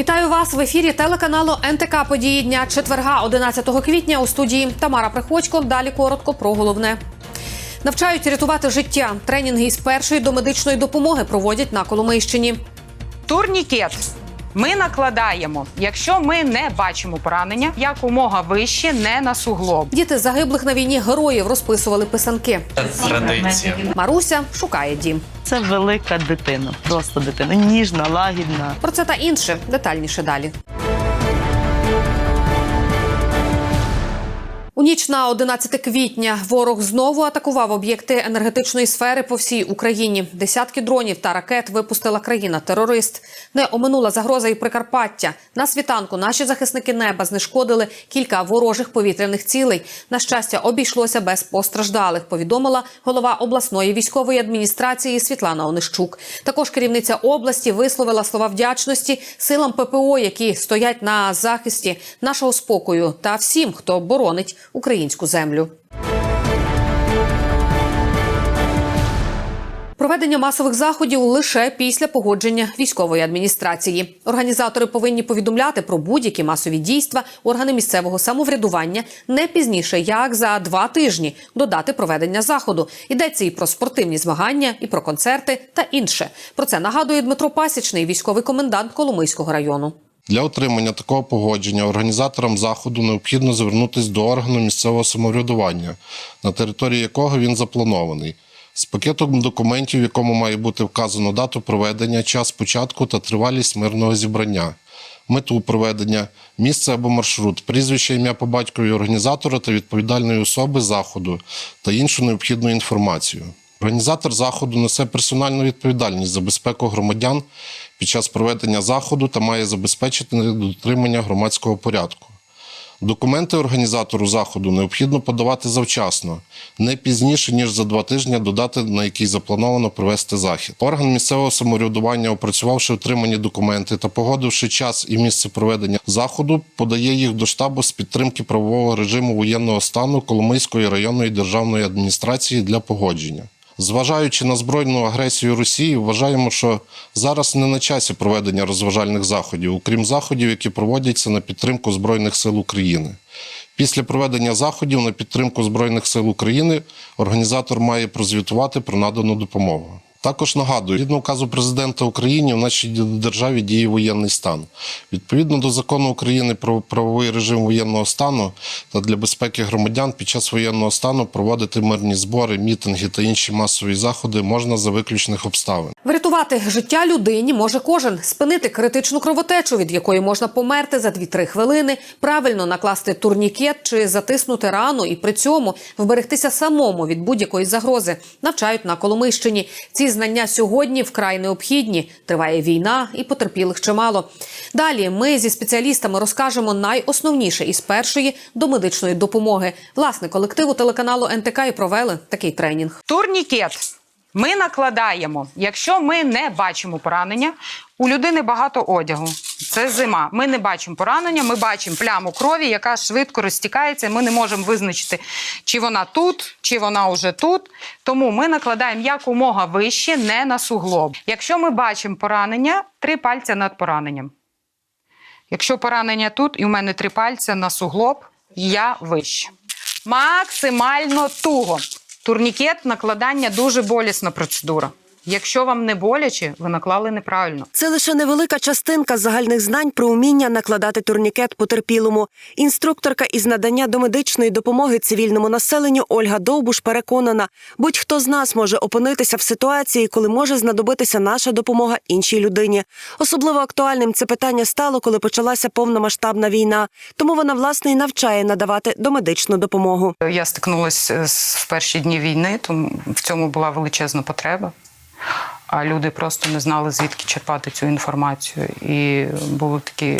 Вітаю вас в ефірі телеканалу НТК Події дня четверга, 11 квітня у студії Тамара Приходько. Далі коротко про головне. Навчають рятувати життя. Тренінги із першої до медичної допомоги проводять на Коломийщині. Турнікет. Ми накладаємо, якщо ми не бачимо поранення, якомога вище, не на суглоб. Діти загиблих на війні героїв розписували писанки. традиція. Маруся шукає дім. Це велика дитина, просто дитина, ніжна, лагідна. Про це та інше детальніше далі. У ніч на 11 квітня ворог знову атакував об'єкти енергетичної сфери по всій Україні. Десятки дронів та ракет випустила країна-терорист. Не оминула загроза і Прикарпаття. На світанку наші захисники неба знешкодили кілька ворожих повітряних цілей. На щастя, обійшлося без постраждалих. Повідомила голова обласної військової адміністрації Світлана Онищук. Також керівниця області висловила слова вдячності силам ППО, які стоять на захисті нашого спокою, та всім, хто боронить українську землю. Проведення масових заходів лише після погодження військової адміністрації. Організатори повинні повідомляти про будь-які масові дійства органи місцевого самоврядування не пізніше як за два тижні до дати проведення заходу. Йдеться і про спортивні змагання, і про концерти та інше. Про це нагадує Дмитро Пасічний, військовий комендант Коломийського району. Для отримання такого погодження організаторам заходу необхідно звернутися до органу місцевого самоврядування, на території якого він запланований, з пакетом документів, в якому має бути вказано дату проведення, час початку та тривалість мирного зібрання, мету проведення, місце або маршрут, прізвище, ім'я по батькові організатора та відповідальної особи заходу та іншу необхідну інформацію. Організатор заходу несе персональну відповідальність за безпеку громадян під час проведення заходу та має забезпечити дотримання громадського порядку. Документи організатору заходу необхідно подавати завчасно, не пізніше ніж за два тижні до дати, на якій заплановано провести захід. Орган місцевого самоврядування, опрацювавши отримані документи та погодивши час і місце проведення заходу, подає їх до штабу з підтримки правового режиму воєнного стану Коломийської районної державної адміністрації для погодження. Зважаючи на збройну агресію Росії, вважаємо, що зараз не на часі проведення розважальних заходів, окрім заходів, які проводяться на підтримку Збройних сил України. Після проведення заходів на підтримку Збройних сил України організатор має прозвітувати про надану допомогу. Також нагадую, згідно указу президента України в нашій державі діє воєнний стан. Відповідно до закону України про правовий режим воєнного стану та для безпеки громадян під час воєнного стану проводити мирні збори, мітинги та інші масові заходи можна за виключних обставин. Врятувати життя людині може кожен спинити критичну кровотечу, від якої можна померти за 2-3 хвилини, правильно накласти турнікет чи затиснути рану, і при цьому вберегтися самому від будь-якої загрози. Навчають на Коломийщині. Ці знання сьогодні вкрай необхідні. Триває війна і потерпілих чимало. Далі ми зі спеціалістами розкажемо найосновніше із першої до медичної допомоги. Власне, колективу телеканалу НТК і провели такий тренінг. Турнікет. Ми накладаємо, якщо ми не бачимо поранення, у людини багато одягу. Це зима. Ми не бачимо поранення, ми бачимо пляму крові, яка швидко розтікається. Ми не можемо визначити, чи вона тут, чи вона вже тут. Тому ми накладаємо якомога вище, не на суглоб. Якщо ми бачимо поранення, три пальця над пораненням. Якщо поранення тут, і у мене три пальця на суглоб, я вище. Максимально туго. Турнікет накладання дуже болісна процедура. Якщо вам не боляче, ви наклали неправильно. Це лише невелика частинка загальних знань про уміння накладати турнікет потерпілому. Інструкторка із надання домедичної допомоги цивільному населенню Ольга Довбуш переконана, будь-хто з нас може опинитися в ситуації, коли може знадобитися наша допомога іншій людині. Особливо актуальним це питання стало, коли почалася повномасштабна війна. Тому вона власне і навчає надавати домедичну допомогу. Я стикнулася з в перші дні війни, тому в цьому була величезна потреба. А люди просто не знали, звідки черпати цю інформацію. І були такі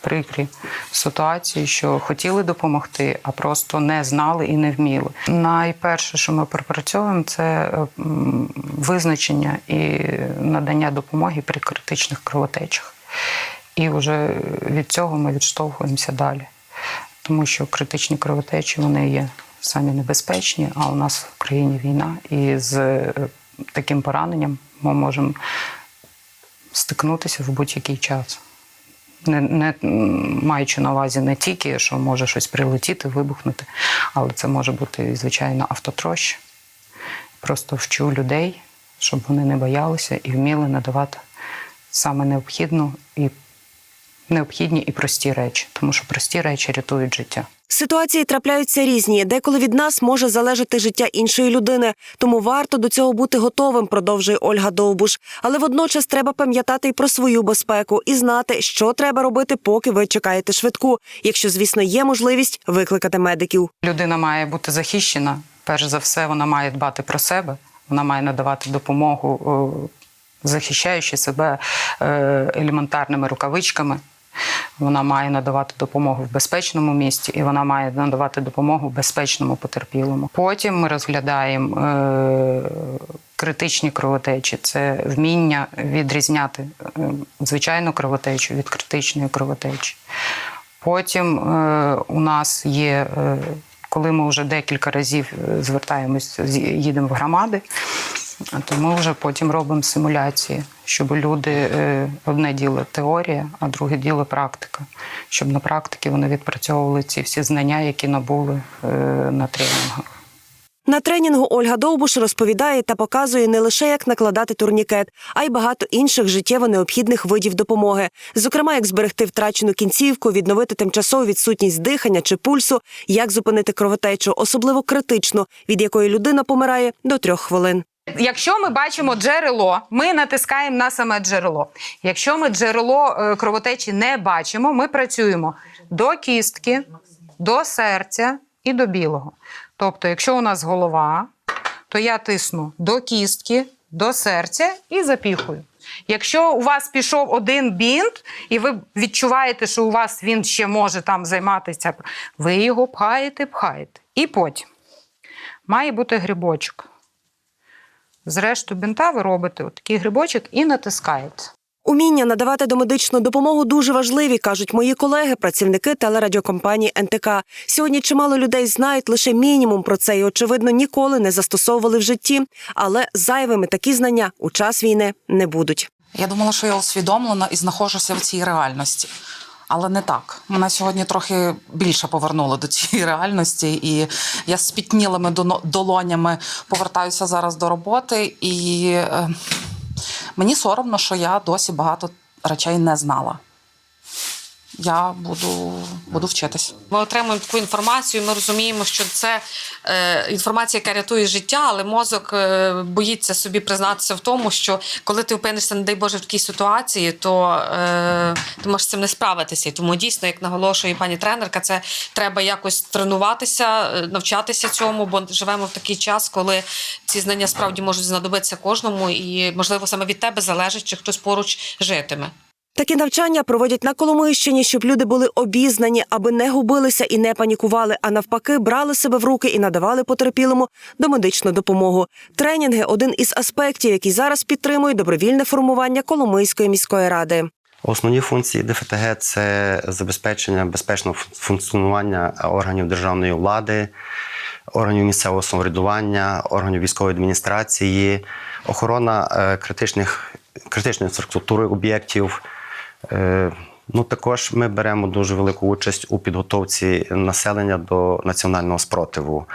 прикрі ситуації, що хотіли допомогти, а просто не знали і не вміли. Найперше, що ми пропрацьовуємо, це визначення і надання допомоги при критичних кровотечах. І вже від цього ми відштовхуємося далі. Тому що критичні кровотечі вони є самі небезпечні, а у нас в країні війна, і з е, таким пораненням ми можемо стикнутися в будь-який час. Не, не маючи на увазі не тільки, що може щось прилетіти, вибухнути, але це може бути, звичайно, автотрощ. Просто вчу людей, щоб вони не боялися і вміли надавати саме необхідну і необхідні і прості речі, тому що прості речі рятують життя. Ситуації трапляються різні. Деколи від нас може залежати життя іншої людини, тому варто до цього бути готовим, продовжує Ольга Довбуш. Але водночас треба пам'ятати й про свою безпеку і знати, що треба робити, поки ви чекаєте швидку, якщо, звісно, є можливість викликати медиків. Людина має бути захищена. Перш за все, вона має дбати про себе, вона має надавати допомогу, захищаючи себе е, елементарними рукавичками. Вона має надавати допомогу в безпечному місці, і вона має надавати допомогу безпечному потерпілому. Потім ми розглядаємо е, критичні кровотечі. Це вміння відрізняти е, звичайну кровотечу від критичної кровотечі. Потім е, у нас є, е, коли ми вже декілька разів е, звертаємось, їдемо в громади, то ми вже потім робимо симуляції, щоб люди е, одне діло теорія, а друге діло практика. Щоб на практиці вони відпрацьовували ці всі знання, які набули е, на тренінгах. На тренінгу Ольга Довбуш розповідає та показує не лише як накладати турнікет, а й багато інших життєво необхідних видів допомоги. Зокрема, як зберегти втрачену кінцівку, відновити тимчасову відсутність дихання чи пульсу, як зупинити кровотечу, особливо критичну, від якої людина помирає до трьох хвилин. Якщо ми бачимо джерело, ми натискаємо на саме джерело. Якщо ми джерело е, кровотечі не бачимо, ми працюємо до кістки, до серця і до білого. Тобто, якщо у нас голова, то я тисну до кістки, до серця і запіхую. Якщо у вас пішов один бінт, і ви відчуваєте, що у вас він ще може там займатися, ви його пхаєте, пхаєте. І потім має бути грибочок. Зрешту бінта ви робите отакий грибочок і натискаєте. Уміння надавати домедичну допомогу дуже важливі, кажуть мої колеги, працівники телерадіокомпанії НТК. Сьогодні чимало людей знають лише мінімум про це і, очевидно, ніколи не застосовували в житті. Але зайвими такі знання у час війни не будуть. Я думала, що я усвідомлена і знаходжуся в цій реальності. Але не так. Мене сьогодні трохи більше повернуло до цієї реальності, і я з спітнілими долонями повертаюся зараз до роботи, і е, мені соромно, що я досі багато речей не знала. Я буду, буду вчитись. Ми отримуємо таку інформацію. Ми розуміємо, що це е, інформація, яка рятує життя, але мозок е, боїться собі признатися в тому, що коли ти опинишся, не дай Боже, в такій ситуації, то е, ти можеш з цим не справитися. Тому дійсно, як наголошує пані тренерка, це треба якось тренуватися, е, навчатися цьому, бо живемо в такий час, коли ці знання справді можуть знадобитися кожному, і можливо саме від тебе залежить, чи хтось поруч житиме. Такі навчання проводять на Коломийщині, щоб люди були обізнані, аби не губилися і не панікували, а навпаки, брали себе в руки і надавали потерпілому домедичну допомогу. Тренінги один із аспектів, який зараз підтримує добровільне формування Коломийської міської ради. Основні функції ДФТГ це забезпечення безпечного функціонування органів державної влади, органів місцевого самоврядування, органів військової адміністрації, охорона е, критичних, критичної інфраструктури об'єктів. Е, Ну, також ми беремо дуже велику участь у підготовці населення до національного спротиву.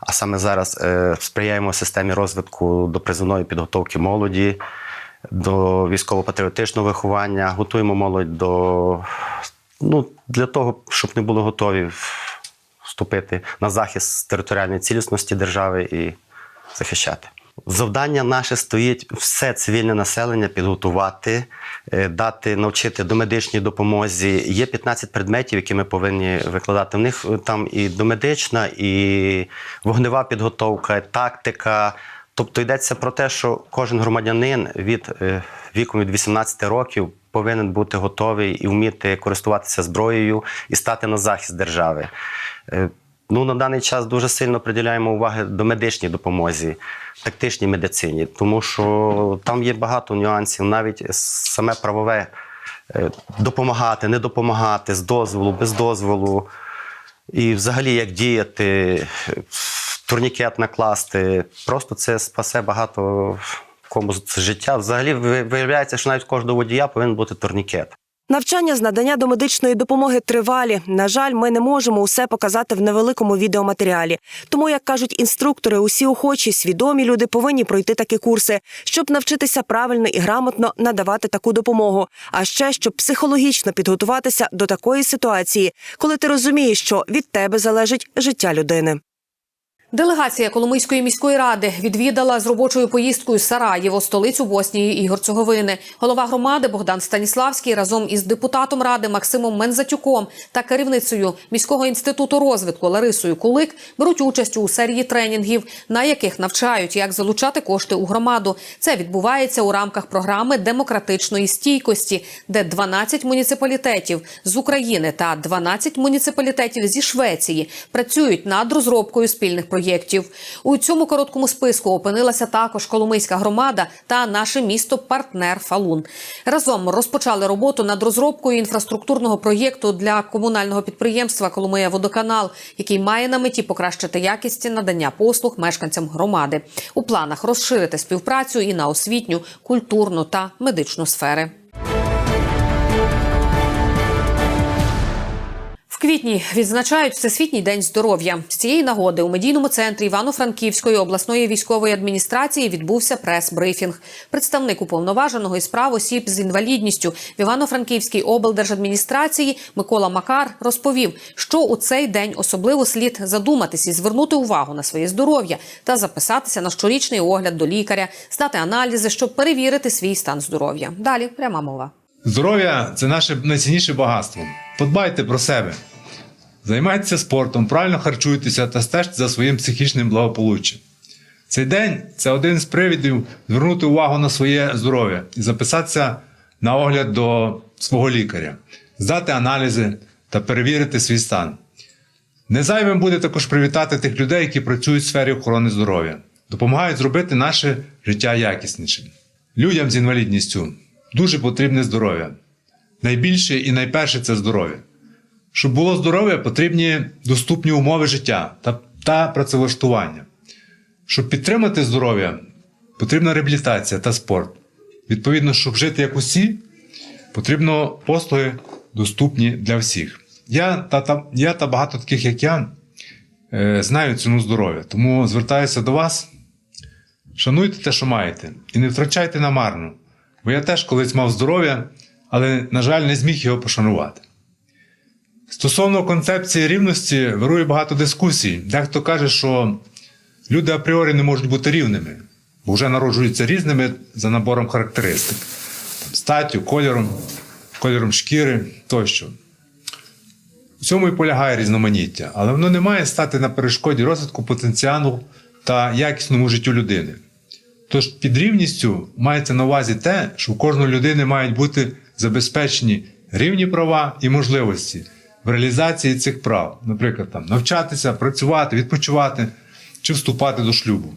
А саме зараз е, сприяємо системі розвитку до призовної підготовки молоді, до військово-патріотичного виховання, готуємо молодь до ну, для того, щоб не були готові вступити на захист територіальної цілісності держави і захищати. Завдання наше стоїть все цивільне населення підготувати, е, дати навчити домедичній допомозі. Є 15 предметів, які ми повинні викладати. В них е, там і домедична, і вогнева підготовка, і тактика. Тобто йдеться про те, що кожен громадянин від е, віком від 18 років повинен бути готовий і вміти користуватися зброєю і стати на захист держави. Ну, на даний час дуже сильно приділяємо уваги до медичній допомозі, тактичній медицині, тому що там є багато нюансів, навіть саме правове е, допомагати, не допомагати, з дозволу, без дозволу. І взагалі як діяти, турнікет накласти. Просто це спасе багато кому з життя. Взагалі виявляється, що навіть кожного водія повинен бути турнікет. Навчання з надання домедичної допомоги тривалі. На жаль, ми не можемо усе показати в невеликому відеоматеріалі. Тому, як кажуть інструктори, усі охочі, свідомі люди повинні пройти такі курси, щоб навчитися правильно і грамотно надавати таку допомогу. А ще щоб психологічно підготуватися до такої ситуації, коли ти розумієш, що від тебе залежить життя людини. Делегація Коломийської міської ради відвідала з робочою поїздкою Сараєво, столицю Боснії і Герцеговини. Голова громади Богдан Станіславський разом із депутатом ради Максимом Мензатюком та керівницею міського інституту розвитку Ларисою Кулик беруть участь у серії тренінгів, на яких навчають, як залучати кошти у громаду. Це відбувається у рамках програми демократичної стійкості, де 12 муніципалітетів з України та 12 муніципалітетів зі Швеції працюють над розробкою спільних проєктів. У цьому короткому списку опинилася також Коломийська громада та наше місто партнер Фалун. Разом розпочали роботу над розробкою інфраструктурного проєкту для комунального підприємства Коломия Водоканал, який має на меті покращити якість надання послуг мешканцям громади. У планах розширити співпрацю і на освітню, культурну та медичну сфери. Квітні відзначають Всесвітній день здоров'я. З цієї нагоди у медійному центрі Івано-Франківської обласної військової адміністрації відбувся прес-брифінг. Представник уповноваженого із прав осіб з інвалідністю в Івано-Франківській облдержадміністрації Микола Макар розповів, що у цей день особливо слід задуматись і звернути увагу на своє здоров'я та записатися на щорічний огляд до лікаря, здати аналізи, щоб перевірити свій стан здоров'я. Далі пряма мова. Здоров'я це наше найцінніше багатство. Подбайте про себе. Займайтеся спортом, правильно харчуйтеся та стежте за своїм психічним благополуччям. Цей день це один з привідів звернути увагу на своє здоров'я і записатися на огляд до свого лікаря, здати аналізи та перевірити свій стан. Незайвим буде також привітати тих людей, які працюють в сфері охорони здоров'я, допомагають зробити наше життя якіснішим. Людям з інвалідністю дуже потрібне здоров'я. Найбільше і найперше це здоров'я. Щоб було здоров'я, потрібні доступні умови життя та, та працевлаштування. Щоб підтримати здоров'я, потрібна реабілітація та спорт. Відповідно, щоб жити як усі, потрібно послуги доступні для всіх. Я та, та, я та багато таких, як я, е, знаю ціну здоров'я, тому звертаюся до вас. Шануйте те, що маєте, і не втрачайте намарно. Бо я теж колись мав здоров'я, але, на жаль, не зміг його пошанувати. Стосовно концепції рівності вирує багато дискусій. Дехто каже, що люди апріорі не можуть бути рівними, бо вже народжуються різними за набором характеристик: Там, статтю, кольором, кольором шкіри тощо. В цьому і полягає різноманіття, але воно не має стати на перешкоді розвитку потенціалу та якісному життю людини. Тож під рівністю мається на увазі те, що у кожної людини мають бути забезпечені рівні права і можливості в реалізації цих прав, наприклад, там, навчатися, працювати, відпочивати чи вступати до шлюбу.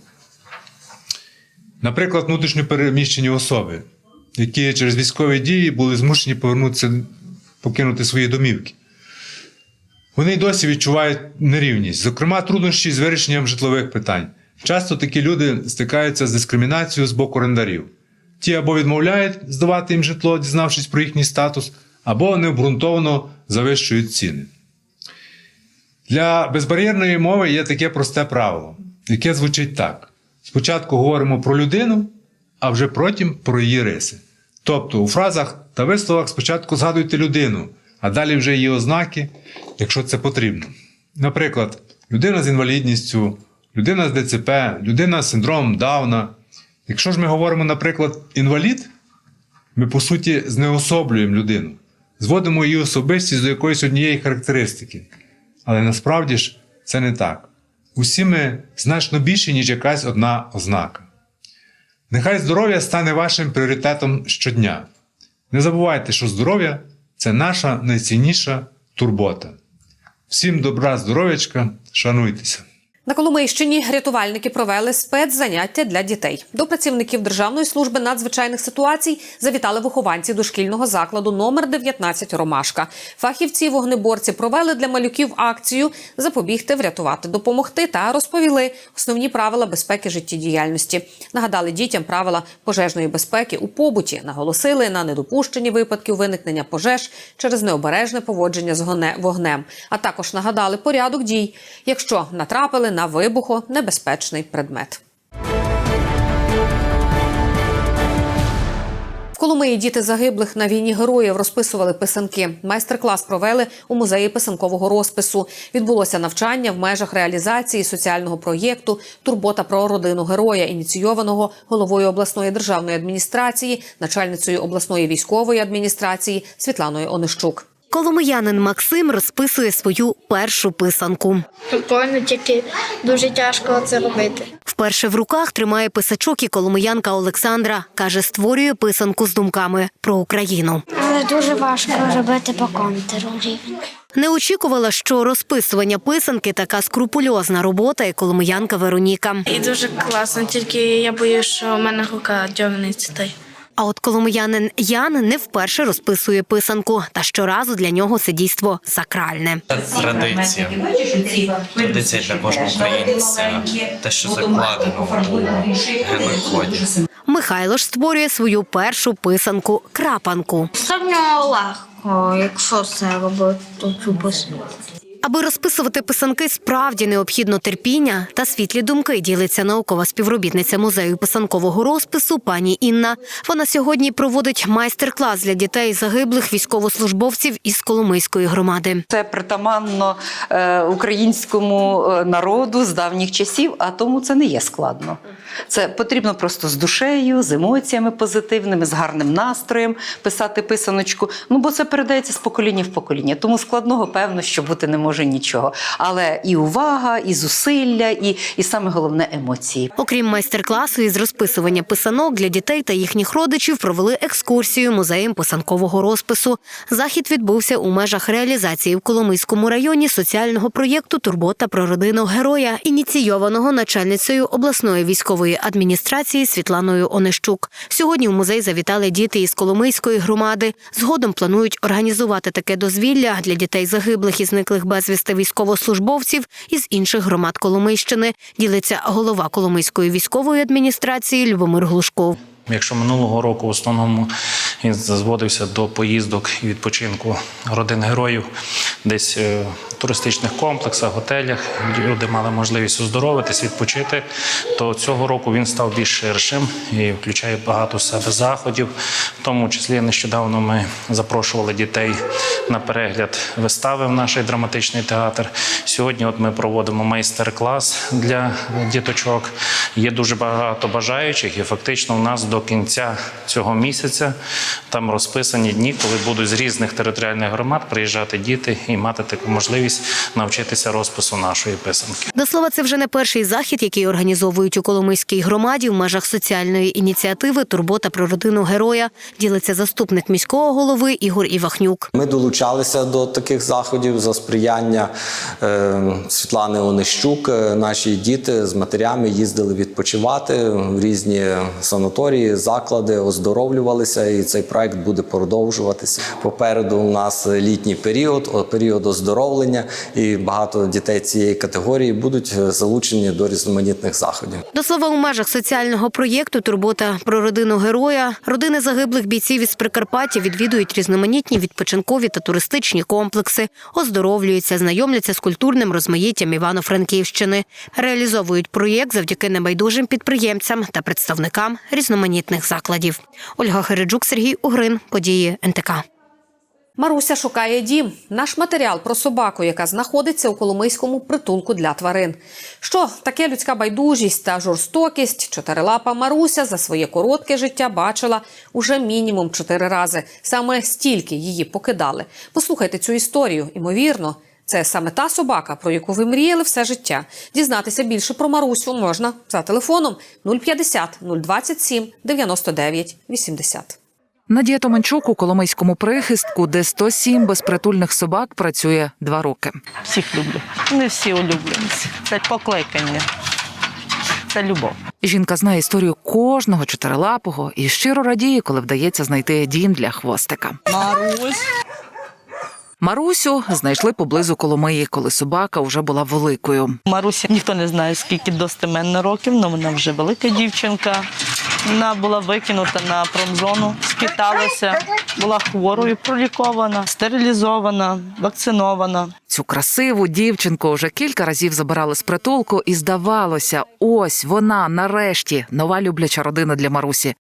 Наприклад, внутрішньо переміщені особи, які через військові дії були змушені повернутися, покинути свої домівки. Вони й досі відчувають нерівність, зокрема, труднощі з вирішенням житлових питань. Часто такі люди стикаються з дискримінацією з боку орендарів. Ті або відмовляють здавати їм житло, дізнавшись про їхній статус, або необґрунтовано завищують ціни. Для безбар'єрної мови є таке просте правило, яке звучить так: спочатку говоримо про людину, а вже потім про її риси. Тобто у фразах та висловах спочатку згадуйте людину, а далі вже її ознаки, якщо це потрібно. Наприклад, людина з інвалідністю, людина з ДЦП, людина з синдромом Дауна. Якщо ж ми говоримо, наприклад, інвалід, ми по суті знеособлюємо людину, зводимо її особистість до якоїсь однієї характеристики. Але насправді ж це не так. Усі ми значно більше, ніж якась одна ознака. Нехай здоров'я стане вашим пріоритетом щодня. Не забувайте, що здоров'я це наша найцінніша турбота. Всім добра, здоров'ячка, шануйтеся! На Коломийщині рятувальники провели спецзаняття для дітей. До працівників Державної служби надзвичайних ситуацій завітали вихованці дошкільного закладу номер 19 Ромашка. Фахівці вогнеборці провели для малюків акцію запобігти, врятувати, допомогти та розповіли основні правила безпеки життєдіяльності. Нагадали дітям правила пожежної безпеки у побуті, наголосили на недопущенні випадків виникнення пожеж через необережне поводження з вогнем, а також нагадали порядок дій, якщо натрапили на вибухонебезпечний предмет. Коломиї діти загиблих на війні героїв розписували писанки. Майстер-клас провели у музеї писанкового розпису. Відбулося навчання в межах реалізації соціального проєкту Турбота про родину героя, ініційованого головою обласної державної адміністрації, начальницею обласної військової адміністрації Світланою Онищук. Коломиянин Максим розписує свою першу писанку. Прикольно, тільки дуже тяжко це робити. Вперше в руках тримає писачок і коломиянка Олександра. Каже, створює писанку з думками про Україну. Але дуже важко робити по контуру рівень. Не очікувала, що розписування писанки така скрупульозна робота, і коломиянка Вероніка. І дуже класно, тільки я боюся, що в мене рука та й. А от коломиянин Ян не вперше розписує писанку, та щоразу для нього це дійство сакральне. Це традиція. Традиція для кожного українця. Те, що закладено генному коді. Михайло ж створює свою першу писанку крапанку. Саме легко, якщо це робити, то цю писанку. Аби розписувати писанки, справді необхідно терпіння та світлі думки. Ділиться наукова співробітниця музею писанкового розпису пані Інна. Вона сьогодні проводить майстер-клас для дітей загиблих військовослужбовців із Коломийської громади. Це притаманно е, українському е, народу з давніх часів, а тому це не є складно. Це потрібно просто з душею, з емоціями позитивними, з гарним настроєм писати писаночку. Ну бо це передається з покоління в покоління. Тому складного, певно, що бути не може нічого. Але і увага, і зусилля, і, і саме головне емоції. Окрім майстер-класу із розписування писанок для дітей та їхніх родичів провели екскурсію музеєм писанкового розпису. Захід відбувся у межах реалізації в Коломийському районі соціального проєкту Турбота про родину героя, ініційованого начальницею обласної військової адміністрації Світланою Онищук. Сьогодні в музей завітали діти із Коломийської громади. Згодом планують організувати таке дозвілля для дітей загиблих і зниклих безвісти військовослужбовців із інших громад Коломийщини. Ділиться голова Коломийської військової адміністрації Любомир Глушков. Якщо минулого року в основному він зводився до поїздок і відпочинку родин героїв, десь е, в туристичних комплексах, готелях, люди мали можливість оздоровитись, відпочити, то цього року він став більш ширшим і включає багато себе заходів. В тому числі нещодавно ми запрошували дітей на перегляд вистави в наш драматичний театр. Сьогодні от ми проводимо майстер-клас для діточок. Є дуже багато бажаючих, і фактично у нас до кінця цього місяця там розписані дні, коли будуть з різних територіальних громад приїжджати діти і мати таку можливість навчитися розпису нашої писанки. До слова, це вже не перший захід, який організовують у Коломийській громаді в межах соціальної ініціативи Турбота про родину героя. Ділиться заступник міського голови Ігор Івахнюк. Ми долучалися до таких заходів за сприяння е, Світлани Онищук. Е, Наші діти з матерями їздили відпочивати в різні санаторії, заклади, оздоровлювалися, і цей проект буде продовжуватися. Попереду у нас літній період, період оздоровлення, і багато дітей цієї категорії будуть е, залучені до різноманітних заходів. До слова, у межах соціального проєкту Турбота про родину героя родини загиблих бійців із Прикарпаття відвідують різноманітні відпочинкові та туристичні комплекси, оздоровлюються, знайомляться з культурним розмаїттям Івано-Франківщини, реалізовують проєкт завдяки небайдужим підприємцям та представникам різноманітних закладів. Ольга Хереджук, Сергій Угрин, події НТК. Маруся шукає дім. Наш матеріал про собаку, яка знаходиться у Коломийському притулку для тварин. Що таке людська байдужість та жорстокість? Чотирилапа Маруся за своє коротке життя бачила уже мінімум чотири рази. Саме стільки її покидали. Послухайте цю історію. Імовірно, це саме та собака, про яку ви мріяли все життя. Дізнатися більше про Марусю можна за телефоном 050 027 99 80. Надія Томенчук у Коломийському прихистку, де 107 безпритульних собак працює два роки. Всіх люблю. Не всі улюбленці. Це покликання. Це любов. Жінка знає історію кожного чотирилапого і щиро радіє, коли вдається знайти дім для хвостика. Марусь. Марусю знайшли поблизу Коломиї, коли собака вже була великою. Марусі ніхто не знає, скільки достеменно років, але вона вже велика дівчинка. Вона була викинута на промзону, скиталася, була хворою, пролікована, стерилізована, вакцинована. Цю красиву дівчинку вже кілька разів забирали з притулку, і здавалося, ось вона нарешті нова любляча родина для Марусі.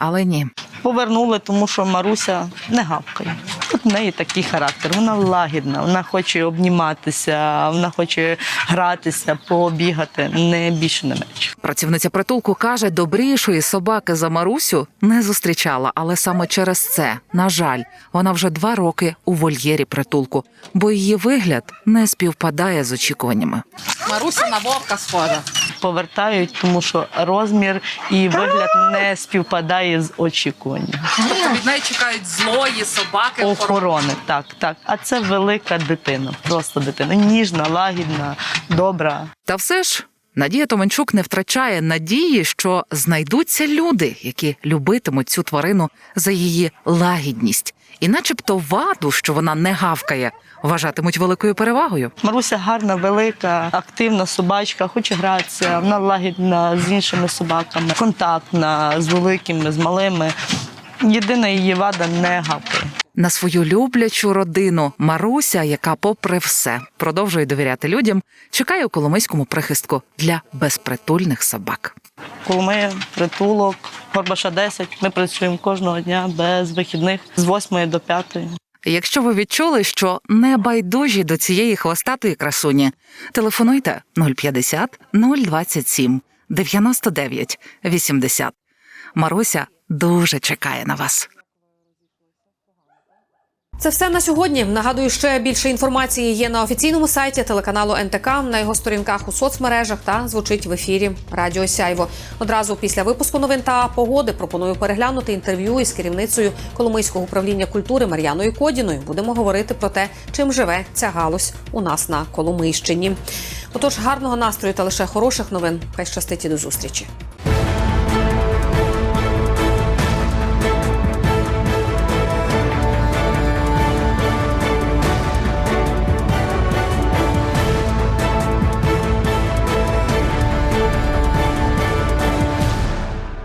Але ні, Повернули, тому що Маруся не гавкає. От в неї такий характер. Вона лагідна, вона хоче обніматися, вона хоче гратися, побігати, не більше не менше. працівниця притулку каже, добрішої собаки за Марусю не зустрічала, але саме через це, на жаль, вона вже два роки у вольєрі притулку, бо її вигляд не співпадає з очікуваннями. Маруся на вовка схожа. Повертають, тому що розмір і вигляд не співпадає з очікуванням. Тобто від неї чекають злої собаки. Охорони, так, так. А це велика дитина, просто дитина. Ніжна, лагідна, добра. Та все ж Надія Томенчук не втрачає надії, що знайдуться люди, які любитимуть цю тварину за її лагідність, і, начебто, ваду, що вона не гавкає, вважатимуть великою перевагою. Маруся гарна, велика, активна собачка, хоче гратися, вона лагідна з іншими собаками, контактна з великими, з малими. Єдина її вада не гавкає. На свою люблячу родину Маруся, яка, попри все, продовжує довіряти людям, чекає у Коломийському прихистку для безпритульних собак. Коломия, притулок, Горбаша 10. Ми працюємо кожного дня без вихідних з 8 до 5. Якщо ви відчули, що не байдужі до цієї хвостатої красуні, телефонуйте 050 027 99 80. Маруся дуже чекає на вас. Це все на сьогодні. Нагадую, ще більше інформації є на офіційному сайті телеканалу НТК, на його сторінках у соцмережах та звучить в ефірі Радіо Сяйво. Одразу після випуску новин та погоди пропоную переглянути інтерв'ю із керівницею Коломийського управління культури Мар'яною Кодіною. Будемо говорити про те, чим живе ця галузь у нас на Коломийщині. Отож, гарного настрою та лише хороших новин. Хай щастить і до зустрічі.